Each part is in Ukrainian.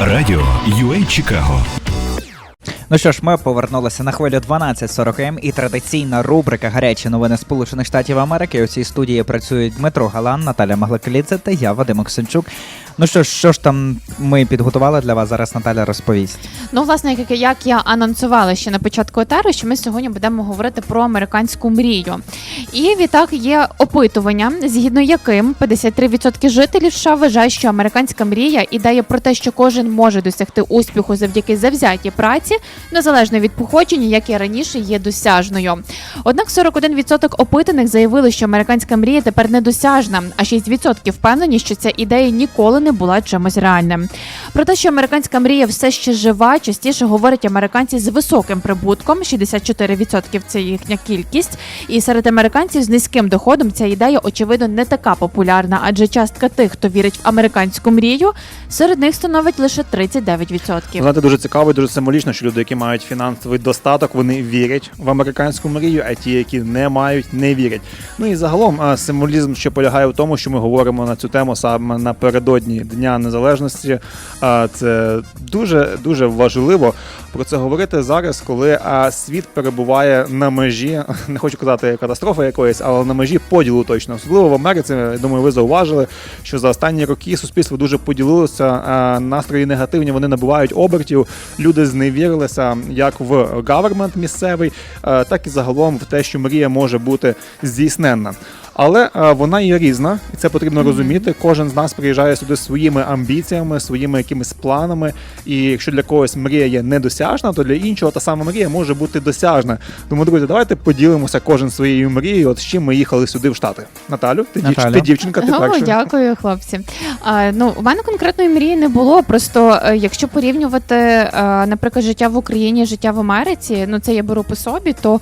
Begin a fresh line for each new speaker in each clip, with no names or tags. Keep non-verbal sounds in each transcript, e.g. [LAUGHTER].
Радіо UA Чикаго.
Ну що ж, ми повернулися на хвилю 12.40 М і традиційна рубрика Гарячі новини Сполучених Штатів Америки. У цій студії працюють Дмитро Галан, Наталя Маглакалідзе та я, Вадим Оксенчук. Ну що ж, що ж там ми підготували для вас? Зараз Наталя розповість.
Ну, власне, як, як я анонсувала ще на початку етеру, що ми сьогодні будемо говорити про американську мрію. І відтак є опитування, згідно яким 53% жителів США вважають, що американська мрія ідея про те, що кожен може досягти успіху завдяки завзятій праці, незалежно від походження, як і раніше, є досяжною. Однак 41% опитаних заявили, що американська мрія тепер недосяжна, а 6% впевнені, що ця ідея ніколи не була чимось реальним. Про те, що американська мрія все ще жива, частіше говорять американці з високим прибутком 64% це їхня кількість. І серед американців з низьким доходом ця ідея очевидно не така популярна, адже частка тих, хто вірить в американську мрію, серед них становить лише 39%.
Знаєте, дуже цікаво і дуже символічно, що люди, які мають фінансовий достаток, вони вірять в американську мрію, а ті, які не мають, не вірять. Ну і загалом символізм ще полягає в тому, що ми говоримо на цю тему саме напередодні Дня Незалежності. Це дуже дуже важливо про це говорити зараз, коли світ перебуває на межі, [LAUGHS] не хочу казати катастрофи якоїсь, але на межі поділу точно. Особливо в Америці, я думаю, ви зауважили, що за останні роки суспільство дуже поділилося. Настрої негативні, вони набувають обертів. Люди зневірилися як в гавермент місцевий, е, так і загалом в те, що мрія може бути здійсненна. Але е, вона є різна, і це потрібно розуміти. Кожен з нас приїжджає сюди своїми амбіціями, своїми якимись планами. І якщо для когось мрія є недосяжна, то для іншого та сама мрія може бути досяжна. Тому, друзі, давайте поділимося кожен своєю мрією. От з чим ми їхали сюди в Штати. Наталю, ти, дівч...
Наталю.
ти дівчинка, ти
О,
перша.
дякую, хлопці. А, ну, у мене конкретної мрії не було. Просто е, якщо порівнювати, е, наприклад, життя в Україні, життя в Америці, ну це я беру по собі, то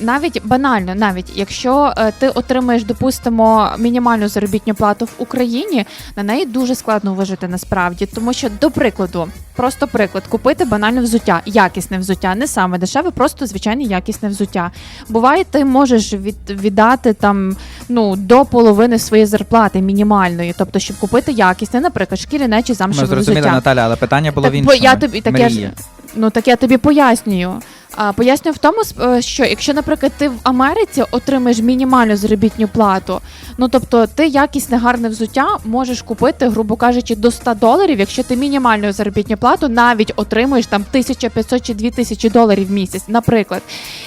навіть банально, навіть якщо ти отримаєш, допустимо, мінімальну заробітну плату в Україні, на неї дуже складно вижити насправді, тому що, до прикладу, просто приклад, купити банальне взуття, якісне взуття, не саме дешеве, просто звичайне якісне взуття. Буває, ти можеш від, віддати там ну до половини своєї зарплати мінімальної, тобто, щоб купити якісне, наприклад, шкіряне чи
Ми
замшеве
зрозуміли,
взуття.
Наталя, але питання було
Так,
в іншому.
я тобі так я ж ну так я тобі пояснюю. А пояснюю в тому, е, що якщо, наприклад, ти в Америці отримаєш мінімальну заробітну плату, ну тобто ти якісне гарне взуття можеш купити, грубо кажучи, до 100 доларів, якщо ти мінімальну заробітну плату навіть отримуєш там 1500 чи 2000 доларів в місяць, наприклад.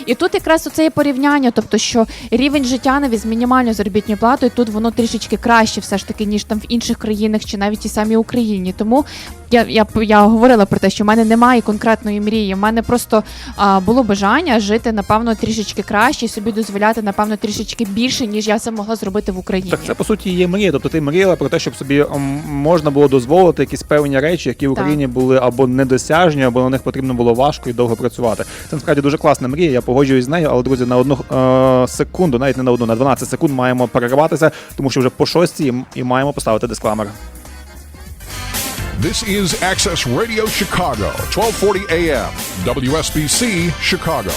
І тут якраз оце є порівняння, тобто що рівень життя навіть з мінімальною заробітною платою тут воно трішечки краще, все ж таки, ніж там в інших країнах чи навіть і самій Україні. Тому я, я, я говорила про те, що в мене немає конкретної мрії. В мене просто а, було бажання жити, напевно, трішечки краще собі дозволяти, напевно, трішечки більше, ніж я це могла зробити в Україні.
Так це по суті є мрія. Тобто ти мріяла про те, щоб собі можна було дозволити якісь певні речі, які в
Так.
Україні були або недосяжні, або на них потрібно було важко і довго працювати. Це насправді дуже класна мрія. Я погоджуюсь з нею, але друзі, на одну е, секунду, навіть не на одну, на 12 секунд маємо перерватися, тому що вже по шостій і маємо поставити дисклеймер.
This is Access Radio Chicago, 1240 AM, WSBC Chicago.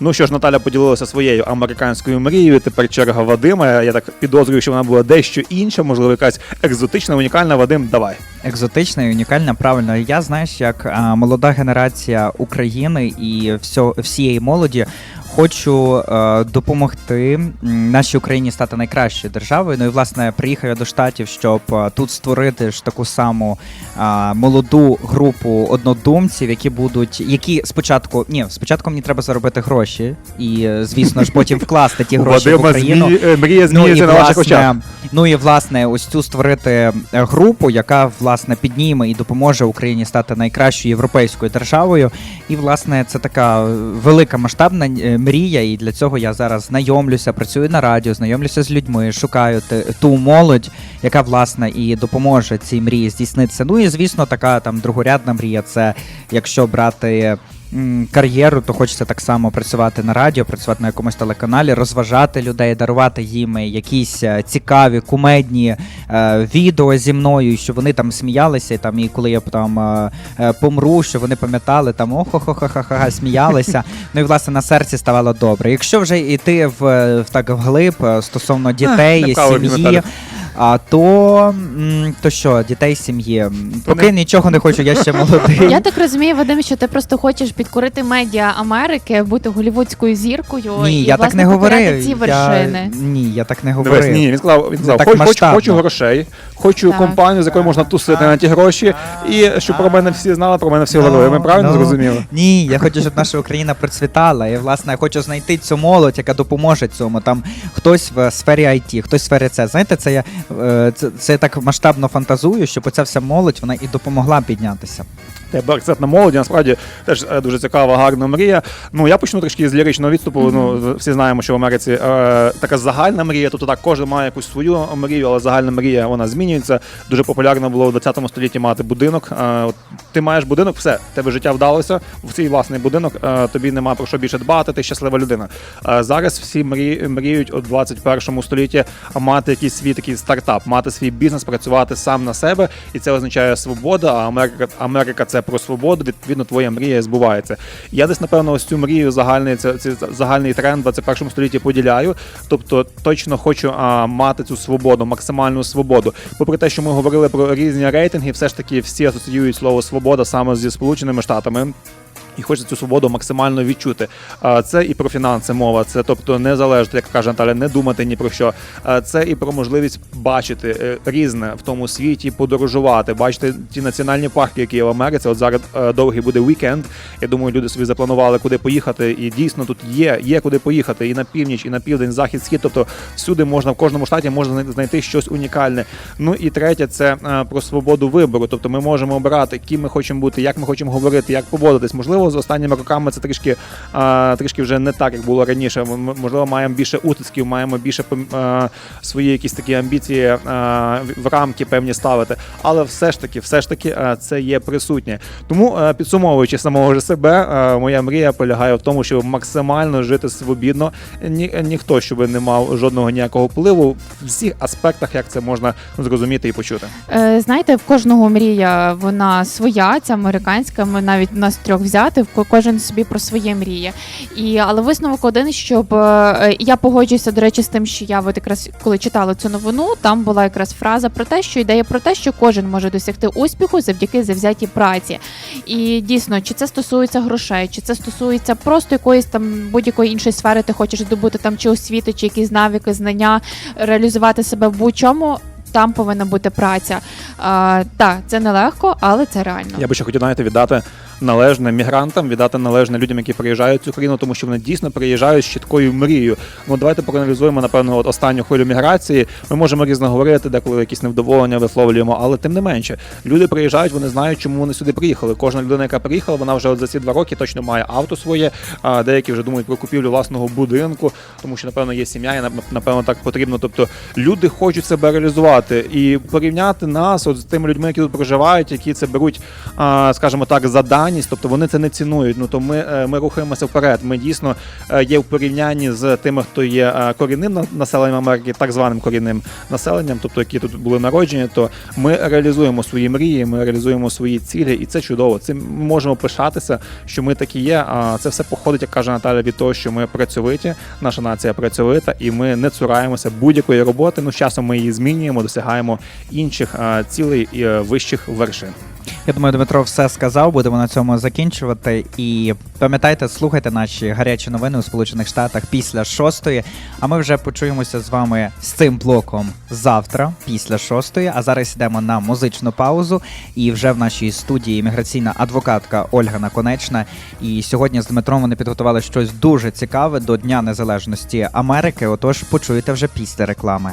Ну що ж, Наталя поділилася своєю американською мрією. Тепер черга Вадима. Я так підозрюю, що вона була дещо інша, можливо, якась екзотична, унікальна. Вадим, давай.
Екзотична і унікальна, правильно. Я знаєш, як а, молода генерація України і всьо, всієї молоді. Хочу е, допомогти нашій Україні стати найкращою державою. Ну і власне приїхав я до штатів, щоб е, тут створити ж таку саму е, молоду групу однодумців, які будуть, які спочатку ні, спочатку мені треба заробити гроші, і е, звісно ж потім вкласти ті [LAUGHS] гроші в Україну.
е, мрія
Ну і,
на ваших очах.
власне, ну і власне, ось цю створити е, групу, яка власне підніме і допоможе Україні стати найкращою європейською державою. І власне це така велика масштабна мрія. І для цього я зараз знайомлюся, працюю на радіо, знайомлюся з людьми, шукаю ту молодь, яка власне і допоможе цій мрії здійснитися. Ну і звісно, така там другорядна мрія. Це якщо брати кар'єру, то хочеться так само працювати на радіо, працювати на якомусь телеканалі, розважати людей, дарувати їм якісь е, цікаві, кумедні е, відео зі мною, і щоб вони там сміялися, і там, і коли я там е, помру, що вони пам'ятали там охо-хо-хо-ха-ха, [LAUGHS] сміялися. Ну і власне на серці ставало добре. Якщо вже йти в, в так вглиб стосовно дітей, сім'ї. А то, то що, дітей сім'ї. Поки нічого не хочу, я ще [LAUGHS] молодий.
Я так розумію, Вадим, що ти просто хочеш підкорити медіа Америки, бути голівудською зіркою
Ні,
і
я так не говорив.
ці
Я...
вершини.
Ні, я так не
Дивись,
говорив.
ні, він сказав, він сказав, хоч, хоч, хочу грошей, хочу
Так.
компанію, з якою можна тусити на ті гроші, і щоб про мене всі знали, про мене всі
Ну,
говорили. Ми правильно
ну,
зрозуміли?
Ні, я хочу, щоб наша Україна процвітала. І власне я хочу знайти цю молодь, яка допоможе цьому. Там хтось в сфері IT, хтось в сфері це. Знаєте, це я це, це я так масштабно фантазую, щоб оця вся молодь вона і допомогла піднятися.
Тебе акцент на молоді, насправді теж е, дуже цікава, гарна мрія. Ну я почну трішки з ліричного відступу. Ну всі знаємо, що в Америці е, така загальна мрія. Тобто так кожен має якусь свою мрію, але загальна мрія вона змінюється. Дуже популярно було в 20 столітті мати будинок. Е, от ти маєш будинок, все, тебе життя вдалося в цей власний будинок. е, тобі нема про що більше дбати. Ти щаслива людина. Е, зараз всі мрі, мріють у 21 столітті мати якийсь свій такий стартап, мати свій бізнес, працювати сам на себе, і це означає свобода. А Америка, Америка це про свободу. Відповідно, твоя мрія збувається. Я десь напевно ось цю мрію загальний це, це загальний тренд в 21 столітті поділяю. Тобто точно хочу а, мати цю свободу, максимальну свободу. Попри те, що ми говорили про різні рейтинги, все ж таки всі асоціюють слово свобода саме зі Сполученими Штатами. І хочеться цю свободу максимально відчути. Це і про фінанси мова, це тобто не залежить, як каже Наталя, не думати ні про що. Це і про можливість бачити е, різне в тому світі, подорожувати, бачити ті національні парки, які є в Америці. От зараз е, довгий буде вікенд. Я думаю, люди собі запланували, куди поїхати. І дійсно тут є, є куди поїхати і на північ, і на південь, захід, схід. Тобто всюди можна в кожному штаті можна знай- знайти щось унікальне. Ну і третє, це е, про свободу вибору. Тобто ми можемо обирати, ким ми хочемо бути, як ми хочемо говорити, як поводитись. Можливо, з останніми роками це трішки, е, трішки вже не так, як було раніше. М- м- Можливо, маємо більше утисків, маємо більше е, свої якісь такі амбіції е, в- рамки певні ставити. Але все ж таки, все ж таки, е, це є присутнє. Тому е, підсумовуючи самого ж себе, е, моя мрія полягає в тому, щоб максимально жити свобідно. Ні, ніхто щоб не мав жодного ніякого впливу в всіх аспектах, як це можна зрозуміти і почути.
Е, Знаєте, в кожного мрія вона своя, ця американська. Ми навіть нас трьох взяти, ко- кожен собі про своє мріє. І але висновок один, щоб е, я погоджуюся, до речі, з тим, що я от якраз коли читала цю новину, там була якраз фраза про те, що ідея про те, що кожен може досягти успіху завдяки завзятій праці. І дійсно, чи це стосується грошей, чи це стосується просто якоїсь там будь-якої іншої сфери, ти хочеш добути там чи освіти, чи якісь навики, знання, реалізувати себе в будь-чому. Там повинна бути праця. А, так, це нелегко, але це реально.
Я би ще хотів знаєте, віддати належне мігрантам, віддати належне людям, які приїжджають в цю країну, тому що вони дійсно приїжджають з чіткою мрією. Ну давайте проаналізуємо напевно от останню хвилю міграції. Ми можемо різно говорити, деколи якісь невдоволення висловлюємо, але тим не менше, люди приїжджають, вони знають, чому вони сюди приїхали. Кожна людина, яка приїхала, вона вже от за ці два роки точно має авто своє. А деякі вже думають про купівлю власного будинку, тому що напевно є сім'я, і напевно так потрібно. Тобто люди хочуть себе реалізувати і порівняти нас от з тими людьми, які тут проживають, які це беруть, скажімо так, за даність, тобто вони це не цінують. Ну то ми, е, ми рухаємося вперед. Ми дійсно е, є в порівнянні з тими, хто є е, корінним на- населенням Америки, так званим корінним населенням, тобто які тут були народжені, то ми реалізуємо свої мрії, ми реалізуємо свої цілі, і це чудово. Цим ми можемо пишатися, що ми такі є. А це все походить, як каже Наталя, від того, що ми працьовиті, наша нація працьовита, і ми не цураємося будь-якої роботи. Ну з часом ми її змінюємо, досягаємо інших цілей і вищих вершин.
Я думаю, Дмитро все сказав. Будемо на цьому закінчувати. І пам'ятайте, слухайте наші гарячі новини у Сполучених Штатах після шостої. А ми вже почуємося з вами з цим блоком завтра, після шостої. А зараз йдемо на музичну паузу. І вже в нашій студії імміграційна адвокатка Ольга Наконечна. І сьогодні з Дмитром вони підготували щось дуже цікаве до Дня Незалежності Америки. Отож, почуєте вже після реклами.